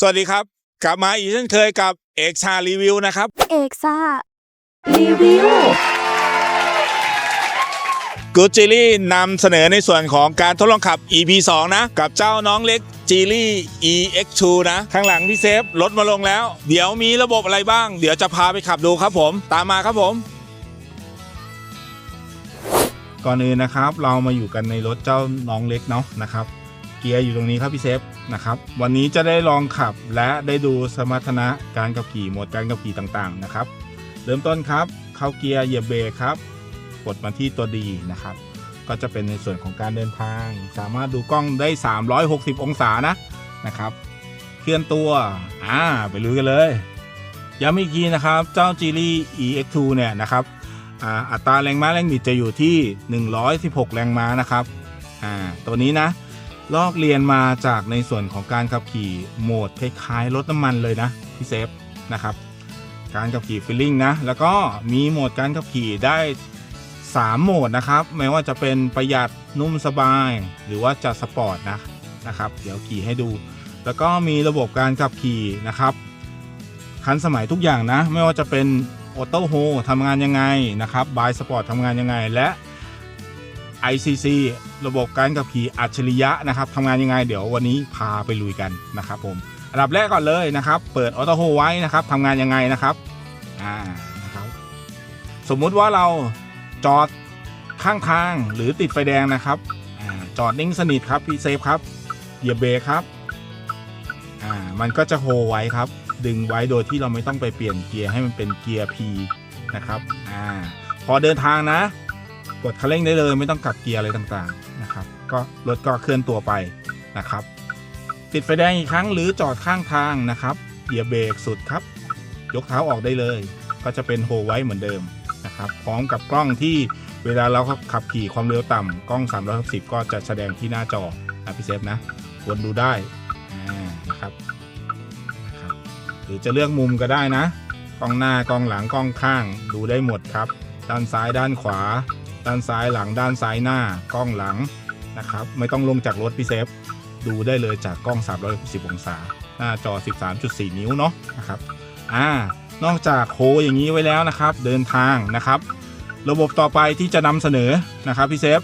สวัสดีครับ กลับมาอีกเช่นเคยกับเอกชารีวิวนะครับ เอกซ่ารีวิวกูจิลี่นำเสนอในส่วนของการทดลองขับ EP 2 นะ กับเจ้าน้องเล็กจีลี่ EX2 นะ ข้างหลังพี่เซฟลดมาลงแล้ว เดี๋ยวมีระบบอะไรบ้าง เดี๋ยวจะพาไปขับดูครับผม ตามมาครับผม ก่อนอื่นนะครับ เรามาอยู่กันในรถเจ้าน้องเล็กเนาะนะครับ เกียร์อยู่ตรงนี้ครับพี่เซฟนะครับวันนี้จะได้ลองขับและได้ดูสมรรถนะการขับขี่โหมดการขับขี่ต่างๆนะครับ เริ่มต้นครับเข้าเกียร์เหยียบเบรกครับกดมาที่ตัวดีนะครับ ก็จะเป็นในส่วนของการเดินทาง สามารถดูกล้องได้ 360 องศานะนะครับเคลื่อนตัวอ่าไปลุยกันเลยย้ำอีกทีนะครับ เจ้า g ี l ี EX2 เนี่ยนะครับอ่าอัตราแรงม้าแรงบิดจะอยู่ที่ 116 แรงม้านะครับอ่าตัวนี้นะ ลอกเรียนมาจากในส่วนของการขับขี่โหมดคล้ายๆรถน้ำมันเลยนะพี่เซฟนะครับ การขับขี่ฟีลลิ่งนะ แล้วก็มีโหมดการขับขี่ได้ 3 โหมดนะครับไม่ว่าจะเป็นประหยัดนุ่มสบาย หรือว่าจะสปอร์ตนะนะครับ เดี๋ยวขี่ให้ดู แล้วก็มีระบบการขับขี่นะครับทันสมัยทุกอย่างนะ ไม่ว่าจะเป็นออโต้โฮทำงานยังไงนะครับบายสปอร์ตทำงานยังไง และ ICC ระบบการขับขี่อัจฉริยะนะครับทำงานยังไงเดี๋ยววันนี้พาไปลุยกันนะครับผมอันดับแรกก่อนเลยนะครับ เปิดออโต้โฮไว้นะครับทำงานยังไงนะครับอ่านะครับ สมมุติว่าเราจอดข้างทางหรือติดไฟแดงนะครับอจอดนิ่งสนิทครับพี่เซฟครับเหยียบเบรกครับอ่ามันก็จะโฮไว้ครับ ดึงไว้โดยที่เราไม่ต้องไปเปลี่ยนเกียร์ให้มันเป็นเกียร์ P นะครับอ่าพอเดินทางนะ กดคันเร่งได้เลยไม่ต้องกลับเกียร์อะไรต่างๆนะครับ ก็รถก็เคลื่อนตัวไปนะครับ ติดไฟแดงอีกครั้งหรือจอดข้างทางนะครับเหยียบเบรกสุดครับ ยกเท้าออกได้เลย ก็จะเป็นโฮไว้เหมือนเดิมนะครับ พร้อมกับกล้องที่เวลาเราขับขี่ความเร็วต่ำกล้อง 360 ก็จะแสดงที่หน้าจอนะพี่เซฟนะวนดูได้นะครับหรือจะเลือกมุมก็ได้นะกล้องหน้ากล้องหลังกล้องข้างดูได้หมดครับ ด้านซ้ายด้านขวา ด้านซ้ายหลังด้านซ้ายหน้ากล้องหลังนะครับ ไม่ต้องลงจากรถพี่เซฟ ดูได้เลยจากกล้อง 360 องศา หน้าจอ 13.4 นิ้วเนาะนะครับอ่านอกจากโคอย่างนี้ไว้แล้วนะครับ เดินทางนะครับ ระบบต่อไปที่จะนำเสนอนะครับพี่เซฟ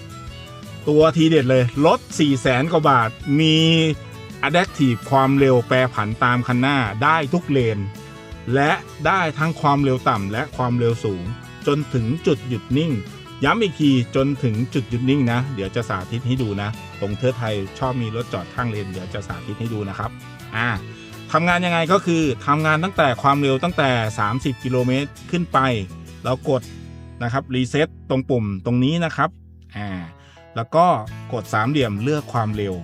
ตัวทีเด็ดเลยรถ4 0 0แสนกว่าบาทมี Adaptive ความเร็วแปรผันตามคันหน้าได้ทุกเลน และได้ทั้งความเร็วต่ำและความเร็วสูง จนถึงจุดหยุดนิ่ง ย้ำอีกทีจนถึงจุดหยุดนิ่งนะ เดี๋ยวจะสาธิตให้ดูนะ ตรงเทิดไทยชอบมีรถจอดข้างเลนเดี๋ยวจะสาธิตให้ดูนะครับอ่าทำงานยังไงก็คือทำงานตั้งแต่ความเร็วตั้งแต่ 30 กิโลเมตรขึ้นไป แล้วกดนะครับรีเซ็ตตรงปุ่มตรงนี้นะครับอ่าแล้วก็กดสามเหลี่ยมเลือกความเร็ว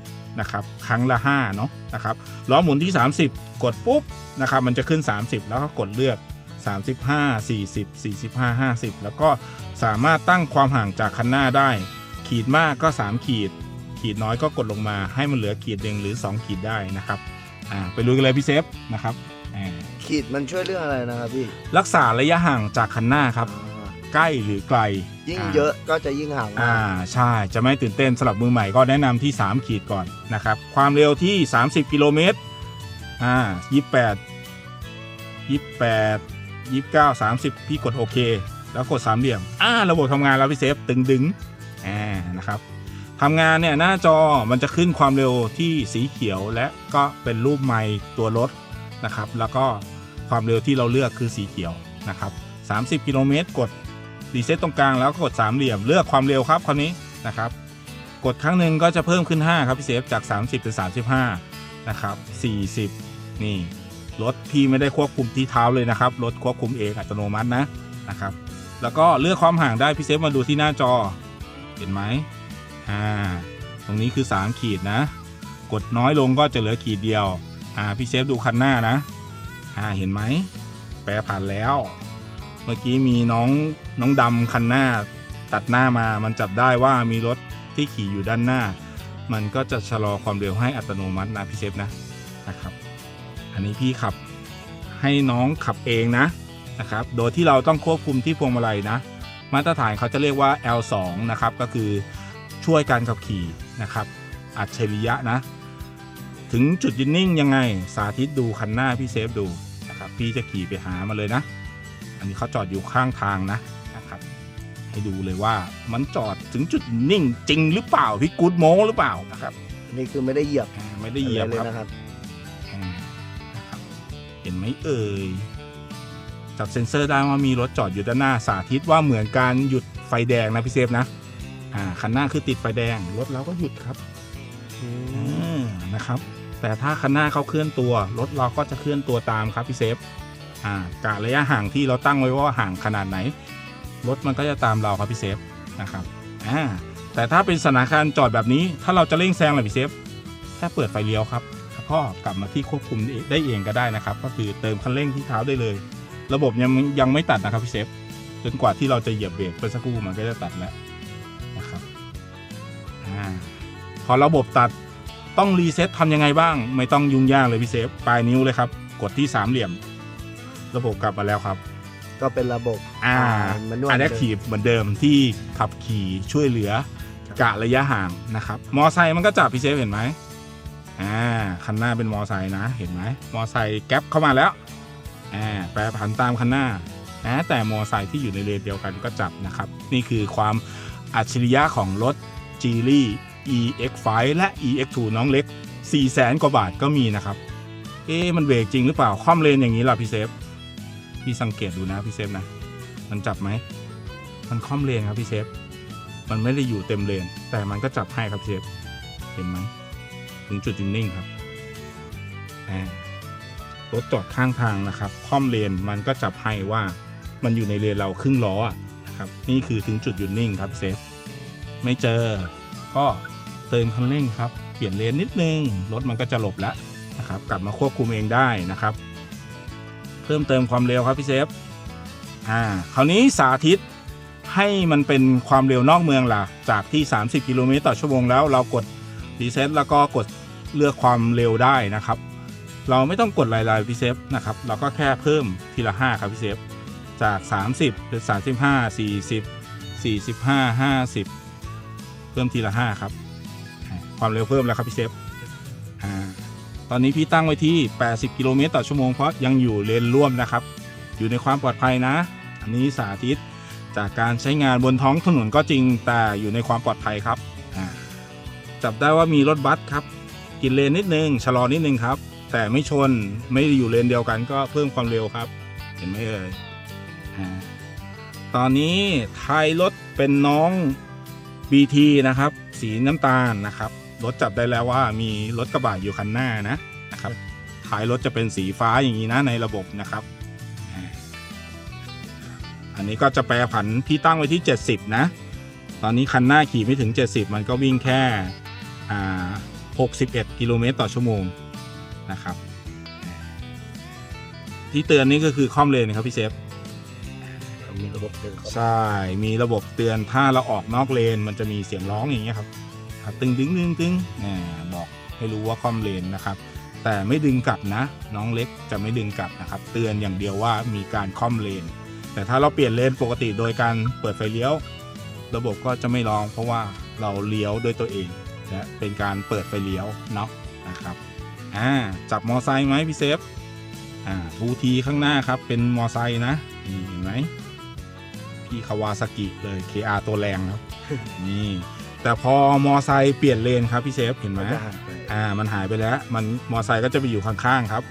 นะครับครั้งละ5เนาะนะครับล้อหมุนที่ 30 กดปุ๊บนะครับมันจะขึ้น 30 แล้วก็กดเลือก 35 40 45 50 แล้วก็สามารถตั้งความห่างจากคันหน้าได้ ขีดมากก็ 3 ขีด ขีดน้อยก็กดลงมาให้มันเหลือขีดหนึ่งหรือ 2 ขีดได้นะครับอ่าไปลุยกันเลยพี่เซฟนะครับอ่าขีดมันช่วยเรื่องอะไรนะครับพี่รักษาระยะห่างจากคันหน้าครับอ่าใกล้หรือไกลยิ่งา เยอะก็จะยิ่งห่างอ่าใช่จะไม่ตื่นเต้นสำหรับมือใหม่ก็แนะนำที่ 3 ขีดก่อนนะครับ ความเร็วที่ 30 กิโลเมตรอ่า28 28 29 30 พี่กดโอเค แล้วกดสามเหลี่ยมอ่าระบบทำงานแล้วพี่เซฟตึงดึงอ่านะครับทำงานเนี่ยหน้าจอมันจะขึ้นความเร็วที่สีเขียวและก็เป็นรูปไมค์ตัวรถนะครับ แล้วก็ความเร็วที่เราเลือกคือสีเขียวนะครับ30 กิโลเมตรกดรีเซ็ตตรงกลางแล้วก็กดสามเหลี่ยมเลือกความเร็วครับคราวนี้นะครับ กดครั้งหนึ่งก็จะเพิ่มขึ้น 5 ครับพี่เซฟจาก 30 เป็น 35 นะครับ 40 นี่ รถพี่ไม่ได้ควบคุมที่เท้าเลยนะครับรถควบคุมเองอัตโนมัตินะนะครับ แล้วก็เลือกความห่างได้พี่เซฟมาดูที่หน้าจอ เห็นไหมอ่าตรงนี้คือ 3 ขีดนะ กดน้อยลงก็จะเหลือขีดเดียวอ่าพี่เซฟดูคันหน้านะอ่าเห็นไหมแปรผันแล้ว เมื่อกี้มีน้องน้องดำคันหน้า ตัดหน้ามามันจับได้ว่ามีรถที่ขี่อยู่ด้านหน้า มันก็จะชะลอความเร็วให้อัตโนมัตินะพี่เซฟนะ อันนี้พี่ขับให้น้องขับเองนะนะครับ โดยที่เราต้องควบคุมที่พวงมาลัยนะ มาตรฐานเขาจะเรียกว่า L2 นะครับ ก็คือช่วยการขับขี่นะครับ อัจฉริยะนะถถึงจุดยืนนิ่งยังไง สาธิตดูคันหน้าพี่เซฟดูนะครับ พี่จะขี่ไปหามาเลยนะ อันนี้เขาจอดอยู่ข้างทางนะนะครับ ให้ดูเลยว่ามันจอดถึงจุดนิ่งจริงหรือเปล่าพี่กู๊ดโมหรือเปล่านะครับอันนี้คือไม่ได้เหยียบอ่าไม่ได้เหยียบอะไรครับ เห็นไหมเอ่ยจับเซ็นเซอร์ได้ว่ามีรถจอดอยู่ด้านหน้าสาธิตว่าเหมือนการหยุดไฟแดงนะพี่เซฟนะอ่าคันหน้าคือติดไฟแดงรถเราก็หยุดครับอ่านะครับ แต่ถ้าคันหน้าเขาเคลื่อนตัวรถเราก็จะเคลื่อนตัวตามครับพี่เซฟอ่ากะระยะห่างที่เราตั้งไว้ว่าห่างขนาดไหนรถมันก็จะตามเราครับพี่เซฟนะครับอ่าแต่ถ้าเป็นสถานการณ์จอดแบบนี้ ถ้าเราจะเร่งแซงเลยพี่เซฟแค่เปิดไฟเลี้ยวครับแล้ว ก็กลับมาที่ควบคุมได้เองก็ได้นะครับ ก็คือเติมคันเร่งที่เท้าได้เลย ระบบยังยังไม่ตัดนะครับพี่เซฟจนกว่าที่เราจะเหยียบเบรกไปสักครู่มันก็จะตัดแล้วนะครับอ่าพอระบบตัดต้องรีเซ็ตทำยังไงบ้าง ไม่ต้องยุ่งยากเลยพี่เซฟปลายนิ้วเลยครับ กดที่สามเหลี่ยม ระบบกลับมาแล้วครับ ก็เป็นระบบอ่ามันนวดอะแดปทีฟเหมือนเดิมที่ขับขี่ช่วยเหลือกะระยะห่างนะครับ มอไซค์มันก็จับพี่เซฟเห็นไหม อ่าคันหน้าเป็นมอไซค์นะเห็นไหมมอไซค์แก๊ปเข้ามาแล้วอ่าแปรผันตามคันหน้านะแต่มอไซค์ที่อยู่ในเลนเดียวกันก็จับนะครับ นี่คือความอัจฉริยะของรถ g ี l y EX5 และ EX2 น้องเล็ก 4 0 0แสนกว่าบาทก็มีนะครับ เอ๊มันเบรกจริงหรือเปล่าคว่ำเลนอย่างนี้ล่ะพี่เซฟ พี่สังเกตดูนะพี่เซฟนะ มันจับไหม มันคว่ำเลนครับพี่เซฟ มันไม่ได้อยู่เต็มเลน แต่มันก็จับให้ครับพี่เซฟ เห็นไหม ถึงจุดยืนนิ่งครับรถจอดข้างทางนะครับคว่ำเลนมันก็จับให้ว่ามันอยู่ในเลนเราครึ่งล้อนะครับนี่คือถึงจุดหยุดนิ่งครับเซฟไม่เจอ ก็เติมคันเร่งครับ เปลี่ยนเลนนิดนึงรถมันก็จะหลบแล้วนะครับ กลับมาควบคุมเองได้นะครับ เพิ่มเติมความเร็วครับพี่เซฟอ่าคราวนี้สาธิตให้มันเป็นความเร็วนอกเมืองล่ะ จากที่ 30 กิโลเมตรต่อชั่วโมงแล้วเรากด รีเซ็ตแล้วก็กดเลือกความเร็วได้นะครับ เราไม่ต้องกดรายๆพี่เซฟนะครับเราก็แค่เพิ่มทีละ 5 ครับพี่เซฟจาก 30เป็น35 40 45 50 เพิ่มทีละ 5 ครับ ความเร็วเพิ่มแล้วครับพี่เซฟตอนนี้พี่ตั้งไว้ที่ 80 กิโลเมตรต่อชั่วโมงเพราะยังอยู่เลนร่วมนะครับ อยู่ในความปลอดภัยนะ อันนี้สาธิตจากการใช้งานบนท้องถนนก็จริงแต่อยู่ในความปลอดภัยครับ จับได้ว่ามีรถบัสครับ กินเลนนิดนึงชะลอนิดนึงครับ แต่ไม่ชนไม่อยู่เลนเดียวกันก็เพิ่มความเร็วครับ เห็นไหมเอ่ยตอนนี้ท้ายรถเป็นน้อง BT นะครับ สีน้ำตาลนะครับรถจับได้แล้วว่ามีรถกระบะอยู่คันหน้านะนะครับท้ายรถจะเป็นสีฟ้าอย่างนี้นะในระบบนะครับ อันนี้ก็จะแปรผันพี่ตั้งไว้ที่ 70 นะ ตอนนี้คันหน้าขี่ไม่ถึง 70 มันก็วิ่งแค่ 61 กิโลเมตรต่อชั่วโมงนะครับ ที่เตือนนี้ก็คือคอมเลนครับพี่เซฟมีระบบเตือนใช่ มีระบบเตือนถ้าเราออกนอกเลน มันจะมีเสียงร้องอย่างเงี้ยครับครับตึงดึงดึงตึงอ่าบอกให้รู้ว่าคอมเลนนะครับ แต่ไม่ดึงกลับนะ น้องเล็กจะไม่ดึงกลับนะครับ เตือนอย่างเดียวว่ามีการคอมเลน แต่ถ้าเราเปลี่ยนเลนปกติโดยการเปิดไฟเลี้ยว ระบบก็จะไม่ร้อง เพราะว่าเราเลี้ยวด้วยตัวเอง และเป็นการเปิดไฟเลี้ยวเนาะนะครับอ่าจับมอไซค์ไหมพี่เซฟอ่าทูทีข้างหน้าครับเป็นมอไซค์นะนี่เห็นไหมพี่คาวาซากิเลย KR ตัวแรงครับนี่แต่พอมอไซค์เปลี่ยนเลนครับพี่เซฟเห็นไหมมันจะหายไปอ่ามันหายไปแล้วมันมอไซค์ก็จะไปอยู่ข้างๆครับ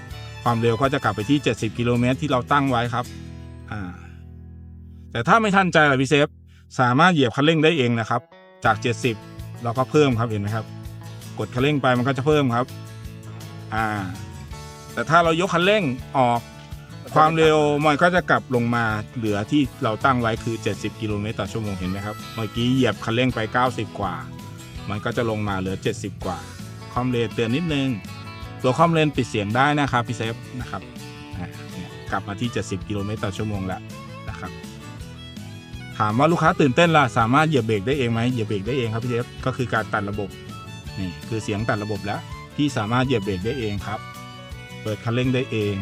ความเร็วก็จะกลับไปที่ 70 กิโลเมตรที่เราตั้งไว้ครับอ่าแต่ถ้าไม่ทันใจล่ะพี่เซฟสามารถเหยียบคันเร่งได้เองนะครับ จาก 70 เราก็เพิ่มครับเห็นไหมครับ กดคันเร่งไปมันก็จะเพิ่มครับ อ่า แต่ถ้าเรายกคันเร่งออกความเร็วมันก็จะกลับลงมาเหลือที่เราตั้งไว้คือ 70 กิโลเมตรต่อชั่วโมงเห็นไหมครับ เมื่อกี้เหยียบคันเร่งไป 90 กว่า มันก็จะลงมาเหลือ 70 กว่า คอมเลนเตือนนิดนึง ตัวคอมเลนปิดเสียงได้นะครับพี่เซฟนะครับกลับมาที่ 70 กิโลเมตรต่อชั่วโมงแล้วนะครับ ถามว่าลูกค้าตื่นเต้นล่ะสามารถเหยียบเบรกได้เองไหมเหยียบเบรกได้เองครับพี่เซฟก็คือการตัดระบบนี่คือเสียงตัดระบบแล้วที่สามารถเหยียบเบรกได้เองครับ เปิดคันเร่งได้เอง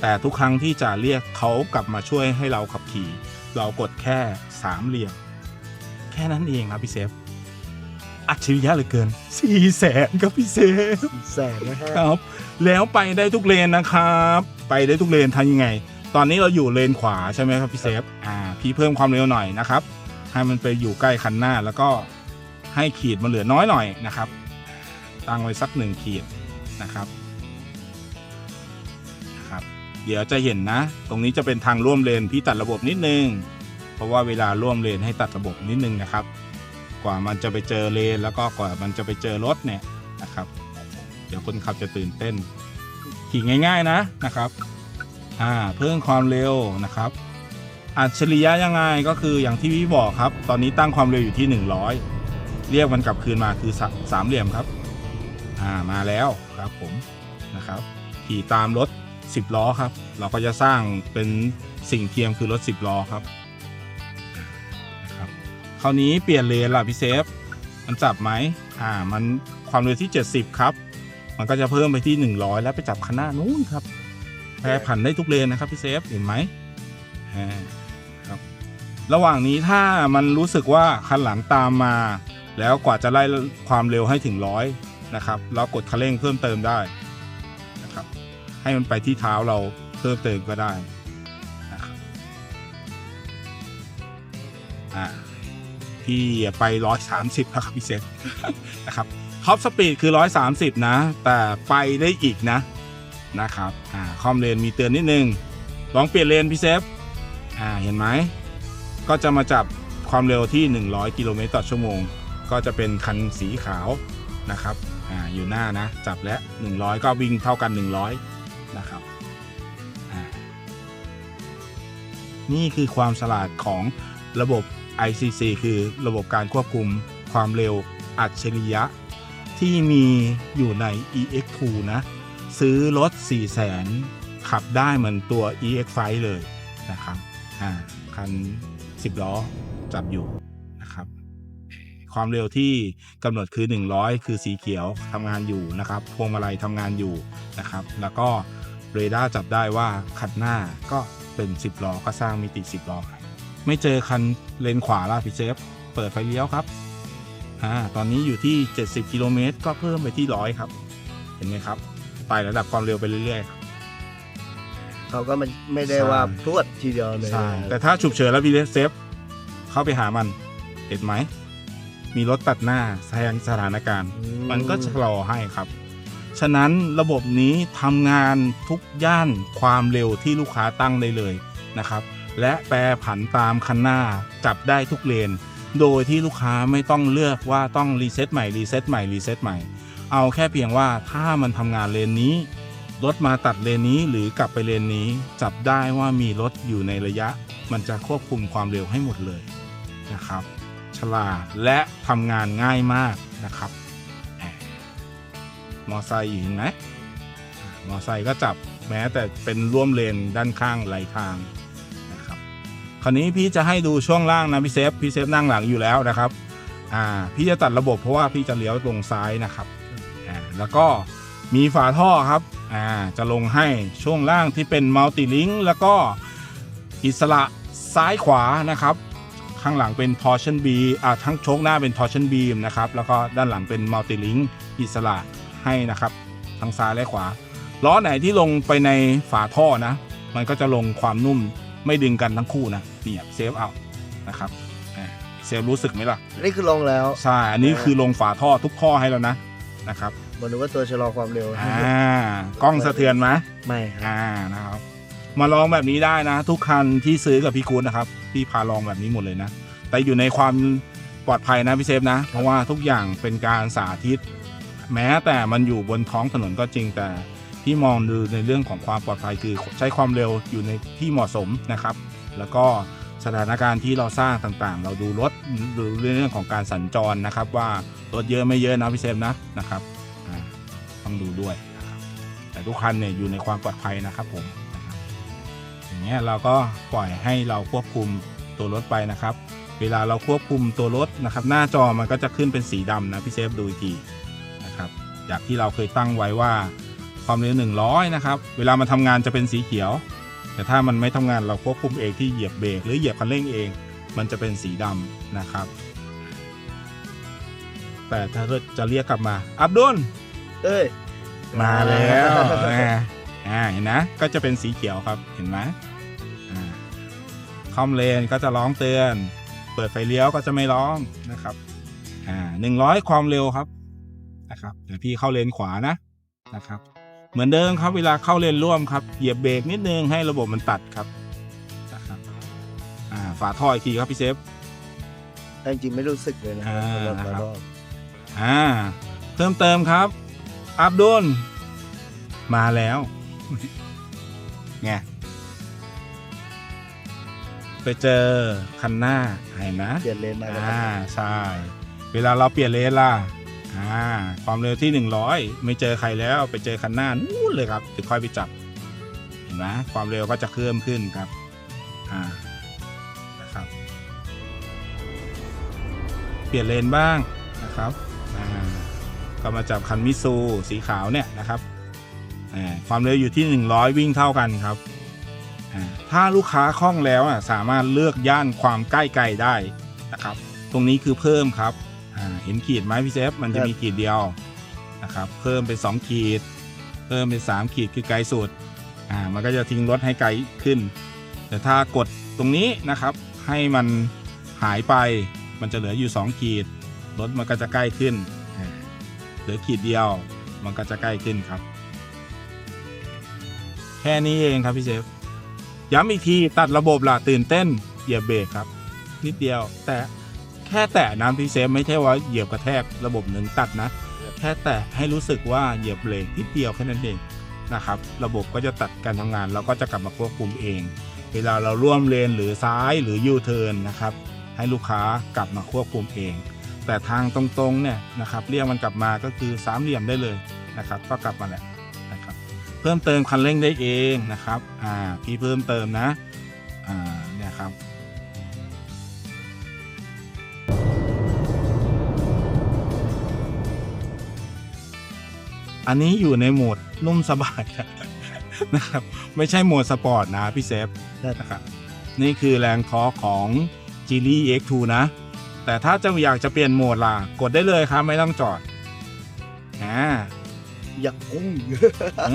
แต่ทุกครั้งที่จะเรียกเขากลับมาช่วยให้เราขับขี่ เรากดแค่สามเหลี่ยมแค่นั้นเองครับพี่เซฟอัจฉริยะเหลือเกินสี่แสนครับพี่เซฟแสนนะฮะครับ แล้วไปได้ทุกเลนนะครับ ไปได้ทุกเลนทำยังไง ตอนนี้เราอยู่เลนขวาใช่ไหมครับพี่เซฟอ่าพี่เพิ่มความเร็วหน่อยนะครับ ให้มันไปอยู่ใกล้คันหน้าแล้วก็ให้ขีดมันเหลือน้อยหน่อยนะครับ ตั้งไว้สักหนึ่งขีดนะครับนะครับ เดี๋ยวจะเห็นนะ ตรงนี้จะเป็นทางร่วมเลนพี่ตัดระบบนิดนึง เพราะว่าเวลาร่วมเลนให้ตัดระบบนิดนึงนะครับ กว่ามันจะไปเจอเลนแล้วก็กว่ามันจะไปเจอรถเนี่ยนะครับ เดี๋ยวคนขับจะตื่นเต้นขี่ง่าย ๆนะนะครับ อ่าเพิ่มความเร็วนะครับ อัจฉริยะยังไงก็คืออย่างที่พี่บอกครับ ตอนนี้ตั้งความเร็วอยู่ที่ 100 เรียกมันกลับคืนมาคือสาสามเหลี่ยมครับอ่ามาแล้วครับผมนะครับขี่ตามรถ 10 ล้อครับ เราก็จะสร้างเป็นสิ่งเทียมคือรถ 10 ล้อครับครับคราวนี้เปลี่ยนเลนล่ะพี่เซฟมันจับไหมอ่ามันความเร็วที่ 70 ครับ มันก็จะเพิ่มไปที่ 100 แล้วไปจับคันหน้านู้นครับ แปรผันได้ทุกเลนนะครับพี่เซฟเห็นไหมครับระหว่างนี้ถ้ามันรู้สึกว่าคันหลังตามมา แล้วกว่าจะไล่ความเร็วให้ถึงร้อยนะครับเรากดคันเร่งเพิ่มเติมได้นะครับให้มันไปที่เท้าเราเพิ่มเติมก็ได้นะครับอ่าพี่ไปร้อยสามสิบแล้วครับพี่เซฟนะครับท็อปสปีดคือร้อยสามสิบนะ แต่ไปได้อีกนะ นะครับอ่าคอมเลนมีเตือนนิดนึงลองเปลี่ยนเลนพี่เซฟอ่าเห็นไหมก็จะมาจับความเร็วที่ 100 กิโลเมตรต่อชั่วโมง ก็จะเป็นคันสีขาวนะครับอ่าอยู่หน้านะจับและ 100 ก็วิ่งเท่ากัน 100 นะครับอ่านี่คือความฉลาดของระบบ ICC คือระบบการควบคุมความเร็วอัจฉริยะ ที่มีอยู่ใน EX2 นะ ซื้อรถ 4 0 0 0 0 0ขับได้เหมือนตัว EX5 เลยนะครับอ่าคัน 10 ล้อจับอยู่นะครับความเร็วที่กำหนดคือ 100 คือสีเขียวทำงานอยู่นะครับพวงมาลัยทำงานอยู่นะครับ แล้วก็เรดาร์จับได้ว่าคันหน้าก็เป็น 10 ล้อก็สร้างมิติ 10 ล้อไม่เจอคันเลนขวาล่ะพี่เซฟเปิดไฟเลี้ยวครับอ่าตอนนี้อยู่ที่ 70 กิโลเมตรก็เพิ่มไปที่ 100 ครับ เห็นไหมครับ ระดับความเร็วไปเรื่อยๆครับ เขาก็ไม่ไม่ได้ว่าพรวดทีเดียวเลยใช่แต่ถ้าฉุกเฉินแล้วพี่เซฟเข้าไปหามันเห็นไหม มีรถตัดหน้าแซงสถานการณ์ อืมันก็ชะลอให้ครับ ฉะนั้นระบบนี้ทำงานทุกย่านความเร็วที่ลูกค้าตั้งได้เลยนะครับ และแปรผันตามคันหน้าจับได้ทุกเลน โดยที่ลูกค้าไม่ต้องเลือกว่าต้องรีเซ็ตใหม่รีเซ็ตใหม่รีเซ็ตใหม่ เอาแค่เพียงว่าถ้ามันทำงานเลนนี้ รถมาตัดเลนนี้หรือกลับไปเลนนี้ จับได้ว่ามีรถอยู่ในระยะ มันจะควบคุมความเร็วให้หมดเลยนะครับ ฉลาดและทำงานง่ายมากนะครับมอไซค์อยู่เห็นไหมมอไซค์ก็จับแม้แต่เป็นร่วมเลนด้านข้างไหลทางนะครับ คราวนี้พี่จะให้ดูช่วงล่างนะพี่เซฟพี่เซฟนั่งหลังอยู่แล้วนะครับ อ่า พี่จะตัดระบบเพราะว่าพี่จะเลี้ยวลงซ้ายนะครับ อ่าแล้วก็มีฝาท่อครับอ่าจะลงให้ช่วงล่างที่เป็นมัลติลิงแล้วก็อิสระซ้ายขวานะครับ ข้างหลังเป็น torsion B อ่าทั้งโชคหน้าเป็น torsion beam นะครับแล้วก็ด้านหลังเป็น multi link อิสระให้นะครับทั้งซ้ายและขวาล้อไหนที่ลงไปในฝาท่อนะ มันก็จะลงความนุ่มไม่ดึงกันทั้งคู่นะเนี่ยเซฟเอานะครับอ่าเซฟรู้สึกไหมล่ะ นี่คือลงแล้ว ใช่ อันนี้คือลงฝาท่อทุกท่อให้แล้วนะ นะครับมันนึกว่าตัวชะลอความเร็วอ่ากล้องสะเทือนไหมไม่ครับอ่านะครับ มาลองแบบนี้ได้นะ ทุกคันที่ซื้อกับพี่คูณนะครับพี่พาลองแบบนี้หมดเลยนะ แต่อยู่ในความปลอดภัยนะพี่เซฟนะ เพราะว่าทุกอย่างเป็นการสาธิต แม้แต่มันอยู่บนท้องถนนก็จริงแต่พี่มองดูในเรื่องของความปลอดภัยคือใช้ความเร็วอยู่ในที่เหมาะสมนะครับ แล้วก็สถานการณ์ที่เราสร้างต่างๆ เราดูรถดูเรื่องของการสัญจรนะครับว่า รถเยอะไม่เยอะนะพี่เซฟนะนะครับอ่าต้องดูด้วยนะครับแต่ทุกคันเนี่ยอยู่ในความปลอดภัยนะครับผมนะครับอย่างเงี้ยเราก็ปล่อยให้เราควบคุมตัวรถไปนะครับ เวลาเราควบคุมตัวรถนะครับ หน้าจอมันก็จะขึ้นเป็นสีดำนะพี่เซฟดูอีกทีนะครับจากที่เราเคยตั้งไว้ว่าความเร็ว100 นะครับ เวลามันทำงานจะเป็นสีเขียว แต่ถ้ามันไม่ทำงานเราควบคุมเองที่เหยียบเบรกหรือเหยียบคันเร่งเอง มันจะเป็นสีดำนะครับ แต่ถ้าจะเรียกกลับมา อับดุลเอ้ยมาแล้วอ่าอ่าเห็นนะ ก็จะเป็นสีเขียวครับเห็นไหมอ่าคอมเลนก็จะร้องเตือน เปิดไฟเลี้ยวก็จะไม่ร้องนะครับอ่าหนึ่งร้อยความเร็วครับนะครับเดี๋ยวพี่เข้าเลนขวานะนะครับ เหมือนเดิมครับเวลาเข้าเลนร่วมครับเหยียบเบรกนิดนึงให้ระบบมันตัดครับนะครับอ่าฝาท่ออีกทีครับพี่เซฟแต่จริงๆไม่รู้สึกเลยนะอ่าสำหรับนะครับร อบอ่าเพิ่มเติมครับ อับดุลมาแล้วไงไปเจอคันหน้าเห็นไหมเปลี่ยนเลนมาแล้วอ่าใช่ เวลาเราเปลี่ยนเลนล่ะอ่าความเร็วที่ 100 ไม่เจอใครแล้วไปเจอคันหน้านู่นเลยครับถึงค่อยไปจับเห็นไหมความเร็วก็จะเพิ่มขึ้นครับอ่านะครับ เปลี่ยนเลนบ้างนะครับอ่า ก็มาจับคันมิซูสีขาวเนี่ยนะครับความเร็วอยู่ที่ 100 วิ่งเท่ากันครับ ถ้าลูกค้าคล่องแล้วสามารถเลือกย่านความใกล้ไกลได้นะครับ ตรงนี้คือเพิ่มครับเห็นขีดไหมพี่เซฟมันจะมีขีดเดียวนะครับ เพิ่มเป็น 2 ขีด เพิ่มเป็น 3 ขีดคือไกลสุดอ่ามันก็จะทิ้งรถให้ไกลขึ้น แต่ถ้ากดตรงนี้นะครับให้มันหายไปมันจะเหลืออยู่ 2 ขีดรถมันก็จะใกล้ขึ้น หลือขีดเดียวมันก็จะใกล้ขึ้นครับ แค่นี้เองครับพี่เซฟย้ำอีกทีตัดระบบล่ะตื่นเต้นเหยียบเบรกครับ นิดเดียว แต่แค่แตะนะพี่เซฟไม่ใช่ว่าเหยียบกระแทกระบบหนึ่งตัดนะ แค่แตะให้รู้สึกว่าเหยียบเบรกนิดเดียวแค่นั้นเองนะครับ ระบบก็จะตัดการทำงานเราก็จะกลับมาควบคุมเอง เวลาเราร่วมเลนหรือซ้ายหรือยูเทิร์นนะครับ ให้ลูกค้ากลับมาควบคุมเอง แต่ทางตรงๆเนี่ยนะครับเรียกมันกลับมาก็คือสามเหลี่ยมได้เลยนะครับ ก็กลับมาแหละนะครับเพิ่มเติมคันเร่งได้เองนะครับอ่าพี่เพิ่มเติมนะอ่าเนี่ยครับอันนี้อยู่ในโหมดนุ่มสบายนะครับ ไม่ใช่โหมดสปอร์ตนะพี่เซฟนะครับนี่คือแรงทอของ g ี l X2 นะ แต่ถ้าจะอยากจะเปลี่ยนโหมดล่ะ กดได้เลยครับไม่ต้องจอดอ่าอยากอุ้งเอ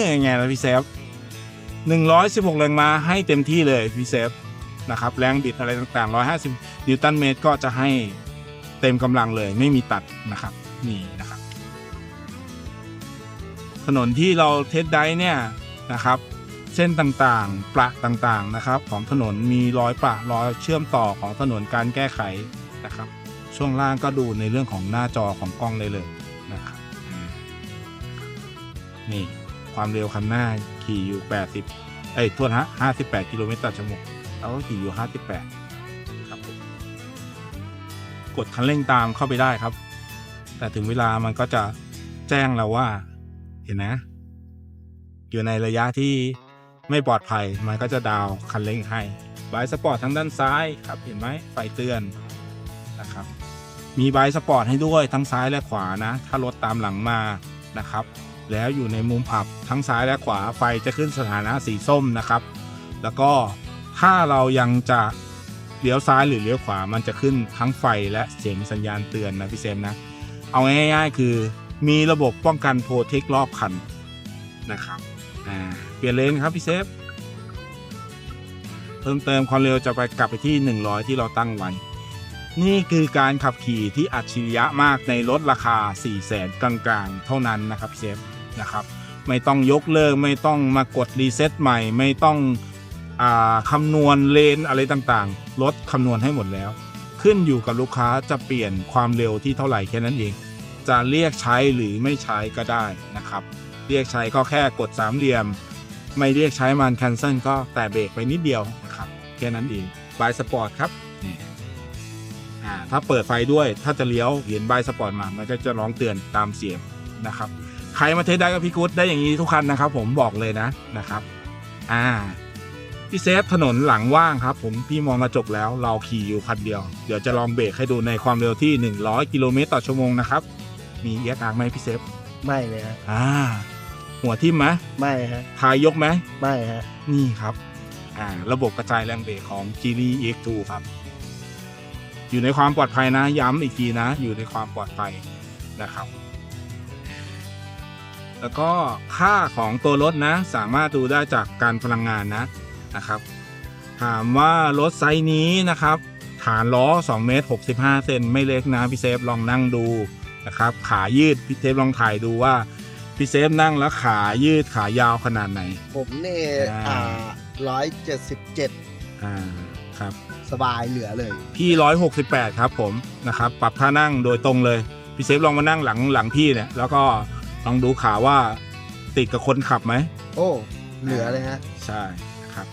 อไงล่ะพี่เซฟ116 แรงม้าให้เต็มที่เลยพี่เซฟนะครับแรงบิดอะไรต่างๆ 150 นิวตันเมตรก็จะให้เต็มกำลังเลยไม่มีตัดนะครับนี่นะครับ ถนนที่เราเทสได้เนี่ยนะครับ เส้นต่างๆประต่างๆนะครับ ของถนนมีรอยประรอยเชื่อมต่อของถนนการแก้ไข นะครับ ช่วงล่างก็ดูในเรื่องของหน้าจอของกล้องได้เลยนะครับอืมนี่ความเร็วคันหน้าขี่อยู่ 80 เอ้ยโทษฮะ 58 กิโลเมตรต่อชั่วโมงเราก็ขี่อยู่ 58 ครับผมกดคันเร่งตามเข้าไปได้ครับ แต่ถึงเวลามันก็จะแจ้งเราว่า เห็นนะ อยู่ในระยะที่ไม่ปลอดภัย มันก็จะดาวคันเร่งให้บายสปอร์ตทางด้านซ้ายครับ เห็นไหมไฟเตือนนะครับ มีบายสปอร์ตให้ด้วยทั้งซ้ายและขวานะ ถ้ารถตามหลังมานะครับ แล้วอยู่ในมุมอับทั้งซ้ายและขวาไฟจะขึ้นสถานะสีส้มนะครับ แล้วก็ถ้าเรายังจะเลี้ยวซ้ายหรือเลี้ยวขวามันจะขึ้นทั้งไฟและเสียงสัญญาณเตือนนะพี่เซมนะ เอาง่ายๆคือมีระบบป้องกันโปรเทครอบคันนะครับเปลี่ยนเลนครับพี่เซฟ เพิ่มเติมความเร็วจะไปกลับไปที่ 100 ที่เราตั้งไว้ นี่คือการขับขี่ที่อัจฉริยะมากในรถราคา 4 0 0แสนกลางๆ เท่านั้นนะครับเซฟนะครับไม่ต้องยกเลิกไม่ต้องมากดรีเซ็ตใหม่ ไม่ต้องอคำนวณเลนอะไรต่างๆ รถคำนวณให้หมดแล้ว ขึ้นอยู่กับลูกค้าจะเปลี่ยนความเร็วที่เท่าไหร่แค่นั้นเอง จะเรียกใช้หรือไม่ใช้ก็ได้นะครับ เรียกใช้ก็แค่กดสามเหลี่ยม ไม่เรียกใช้มันแคนเซิลก็แต่เบรกไปนิดเดียวนะครับแค่นั้นเองบายสปอร์ตครับ ถ้าเปิดไฟด้วยถ้าจะเลี้ยวเห็นบายสปอร์ตมามันก็จะร้องเตือนตามเสียงนะครับ ใครมาเทสได้ก็พี่กุ๊ดได้อย่างนี้ทุกคันนะครับ ผมบอกเลยนะนะครับ อ่าพี่เซฟถนนหลังว่างครับ ผมพี่มองกระจกแล้วเราขี่อยู่คันเดียว เดี๋ยวจะลองเบรกให้ดูในความเร็วที่ 100 กิโลเมตรต่อชั่วโมงนะครับมีเอียกอาร์ไหมพี่เซฟไม่เลยฮะอ่า หัวทิ่มไหมไม่ฮะทายยกไหมไม่ฮะนี่ครับ อ่า ระบบกระจายแรงเบรกของ g ี X2 ครับ อยู่ในความปลอดภัยนะ ย้ำอีกทีนะ อยู่ในความปลอดภัยนะครับ แล้วก็ค่าของตัวรถนะ สามารถดูได้จากการพลังงานนะนะครับ ถามว่ารถไซส์นี้นะครับ ฐานล้อ2เมตร65เซนไม่เล็กนะพี่เซฟลองนั่งดูนะครับ ขายืดพี่เซฟลองถ่ายดูว่าพี่เซฟนั่งแล้วขายืดขายาวขนาดไหน ผมนี่อ่าอ่าร้อยเจ็ดสิบเจ็ดอ่า ครับ สบายเหลือเลย พี่ร้อยหกสิบแปดครับผมนะครับปรับท่านั่งโดยตรงเลย พี่เซฟลองมานั่งหลังหลังพี่เนี่ย แล้วก็ลองดูขาว่าติดกับคนขับไหม โอ้เหลือเลยฮะใช่นะครับ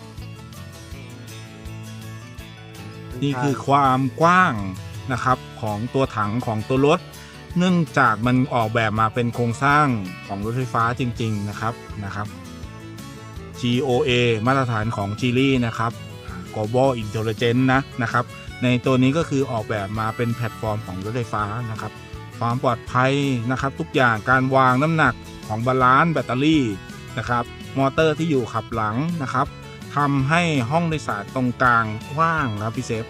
นี่คือความกว้างนะครับของตัวถังของตัวรถ เนื่องจากมันออกแบบมาเป็นโครงสร้างของรถไฟฟ้าจริง ๆนะครับนะครับ GOA มาตรฐานของ g ี l ีนะครับ Global Intelligence นะนะครับ ในตัวนี้ก็คือออกแบบมาเป็นแพลตฟอร์มของรถไฟฟ้านะครับ ความปลอดภัยนะครับ ทุกอย่างการวางน้ำหนักของบาลานซ์แบตเตอรี่นะครับ มอเตอร์ที่อยู่ขับหลังนะครับทำให้ห้องโดยสารตรงกลางกว้างครับพี่เซฟ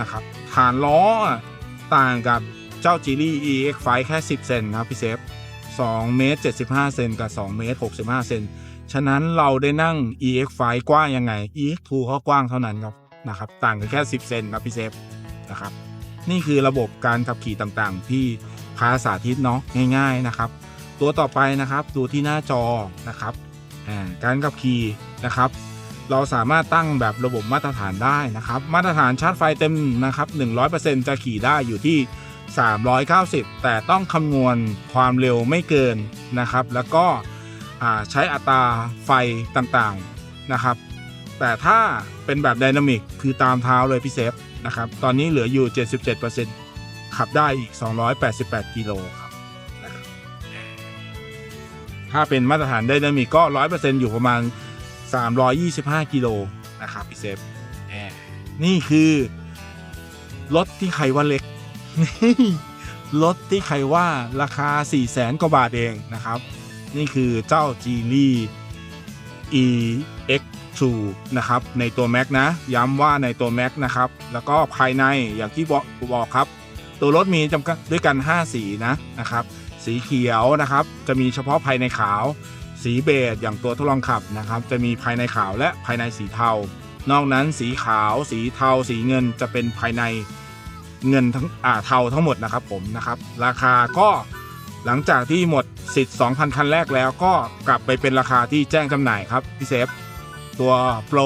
นะครับฐานล้อต่างกับเจ้า g ี l ี EX5 แค่ 10 เซนครับพี่เซฟ2เมตร75 เซนกับ2เมตร65 เซน ฉะนั้นเราได้นั่ง EX5 กว้างยังไง EX2 ก็กว้างเท่านั้นครับนะครับ ต่างกันแค่ 10 เซนครับพี่เซฟนะครับนี่คือระบบการขับขี่ต่างๆ ที่พาสาธิตเนาะง่าย ๆนะครับ ตัวต่อไปนะครับดูที่หน้าจอนะครับการขับขี่นะครับ เราสามารถตั้งแบบระบบมาตรฐานได้นะครับ มาตรฐานชาร์จไฟเต็มนะครับ 100%จะขี่ได้อยู่ที่ 390 แต่ต้องคำนวณความเร็วไม่เกินนะครับ แล้วก็ ใช้อัตราไฟต่างๆนะครับ แต่ถ้าเป็นแบบไดนามิกคือตามเท้าเลยพี่เซฟนะครับ ตอนนี้เหลืออยู่ 77%ขับได้อีก 288 กิโลครับถ้าเป็นมาตรฐานไดนามิกก็ 100%อยู่ประมาณ 325 กิโลนะครับพี่เซฟนี่คือรถที่ใครว่าเล็กรถที่ใครว่าราคา 4 0 0แสนกว่าบาทเองนะครับ นี่คือเจ้า g ี l ี EX2 นะครับ ในตัว Mac นะ ย้ำว่าในตัว Mac นะครับ แล้วก็ภายในอย่างที่บอกบอกครับ ตัวรถมีจำกัดด้วยกัน 5 สีนะนะครับ สีเขียวนะครับ จะมีเฉพาะภายในขาว สีเบจอย่างตัวทดลองขับนะครับ จะมีภายในขาวและภายในสีเทา นอกนั้นสีขาว สีเทา สีเงินจะเป็นภายในเงินทั้งอ่าเทาทั้งหมดนะครับผมนะครับ ราคาก็ หลังจากที่หมดสิทธิ์ 2,000 คันแรกแล้วก็กลับไปเป็นราคาที่แจ้งจำหน่ายครับพี่เซฟ ตัวโปร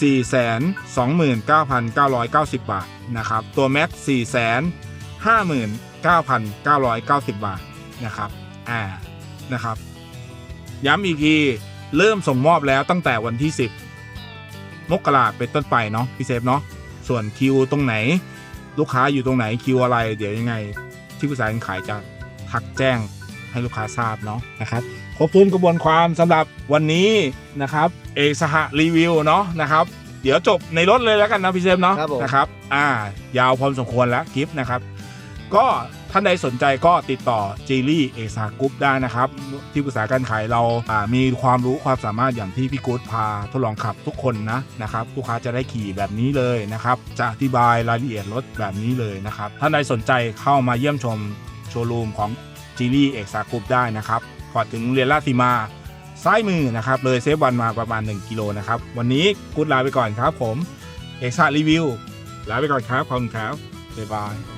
429,990 บาทนะครับ ตัวแม็ก459,990 บาทนะครับอ่านะครับ ย้ำอีกทีเริ่มส่งมอบแล้วตั้งแต่วันที่ 10 มกราเป็นต้นไปเนาะพี่เซฟเนาะส่วนคิวตรงไหน ลูกค้าอยู่ตรงไหนคิวอะไร เดี๋ยวยังไงที่ปรึกษาการขายจะ ทักแจ้งให้ลูกค้าทราบเนาะนะครับครบถ้วนกระบวนความสำหรับวันนี้นะครับเอกสหรีวิวเนาะนะครับ เดี๋ยวจบในรถเลยแล้วกันนะพี่เซฟเนาะครับผมนะครับอ่ายาวพอสมควรแล้วคลิปนะครับ ก็ท่านใดสนใจก็ติดต่อจีรี่เอซากรุ๊ปได้นะครับ ที่ปรึกษาการขายเราอ่ามีความรู้ความสามารถอย่างที่พี่กู๊ดพาทดลองขับทุกคนนะนะครับลูกค้าจะได้ขี่แบบนี้เลยนะครับ จะอธิบายรายละเอียดรถแบบนี้เลยนะครับ ท่านใดสนใจเข้ามาเยี่ยมชม โชว์รูมของจีนี่เอกซากรุปได้นะครับก่อนถึงเรียนราชสีมาซ้ายมือนะครับเลยเซฟวันมาประมาณ 1 กิโลนะครับ วันนี้กูดลาไปก่อนครับผม เอกซารีวิวลาไปก่อนครับขอบคุณครับบ๊ายบาย